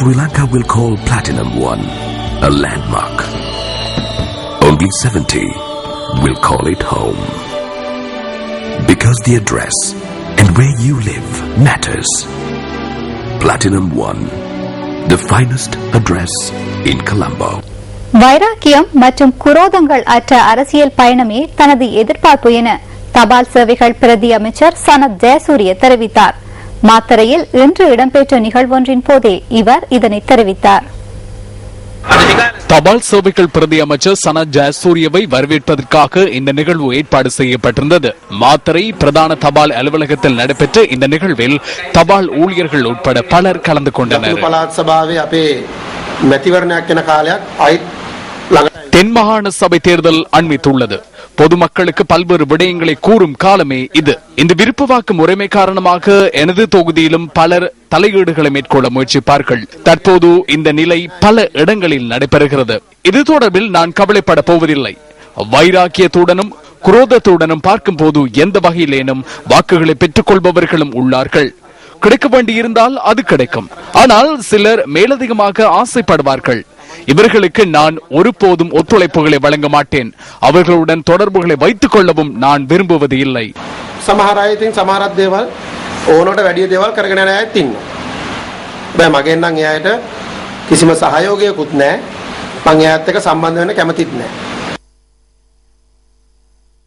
Sri Lanka will call Platinum One a landmark. Only 70 will call it home. Because the address and where you live matters. Platinum One, the finest address in Colombo. வைராக்கியம் மற்றும் குரோதங்கள் அற்ற அரசியல் பயணமே தனது எதிர்பார்ப்பு என தபால் சேவைகள் பிரதி அமைச்சர் சனத் ஜெயசூரிய தெரிவித்தார் மாத்தரையில் இன்று இடம்பெற்ற நிகழ்வொன்றின் போதே இவர் இதனை தெரிவித்தார். தபால் சேவைகள் பிரதி அமைச்சர் சன ஜயசூரியவை வரவேற்பதற்காக இந்த நிகழ்வு ஏற்பாடு செய்யப்பட்டிருந்தது. மாத்தரை பிரதான தபால் அலுவலகத்தில் நடைபெற்ற இந்த நிகழ்வில் தபால் ஊழியர்கள் உட்பட பலர் கலந்து கொண்டனர். தென் மாகாண சபை தேர்தல் அண்மித்துள்ளது. பொதுமக்களுக்கு பல்வேறு விடயங்களை கூறும் காலமே இது. இந்த விருப்ப வாக்கு முறைமை காரணமாக எனது தொகுதியிலும் பலர் தலையீடுகளை மேற்கொள்ள முயற்சிப்பார்கள். தற்போது இந்த நிலை பல இடங்களில் நடைபெறுகிறது. இது தொடர்பில் நான் கவலைப்பட போவதில்லை. வைராக்கியத்துடனும் குரோதத்துடனும் பார்க்கும் போது எந்த வகையிலேனும் வாக்குகளை பெற்றுக் கொள்பவர்களும் உள்ளார்கள். கிடைக்க வேண்டியிருந்தால் அது கிடைக்கும். ஆனால் சிலர் மேலதிகமாக ஆசைப்படுவார்கள். இவர்களுக்கு நான் ஒருபோதும் ஒத்துழைப்புகளை வழங்க மாட்டேன் அவர்களுடன் தொடர்புகளை வைத்துக் கொள்ளவும் நான் விரும்புவது இல்லை සමහර අය ඉතින් සමහරක් දේවල් ඕනට වැඩිය දේවල් කරගෙන යන අයත් ඉන්නවා. බෑ මගෙන් නම් එයාට කිසිම සහයෝගයකුත් නැහැ. මං එයාත් එක්ක සම්බන්ධ වෙන්න කැමතිත් නැහැ.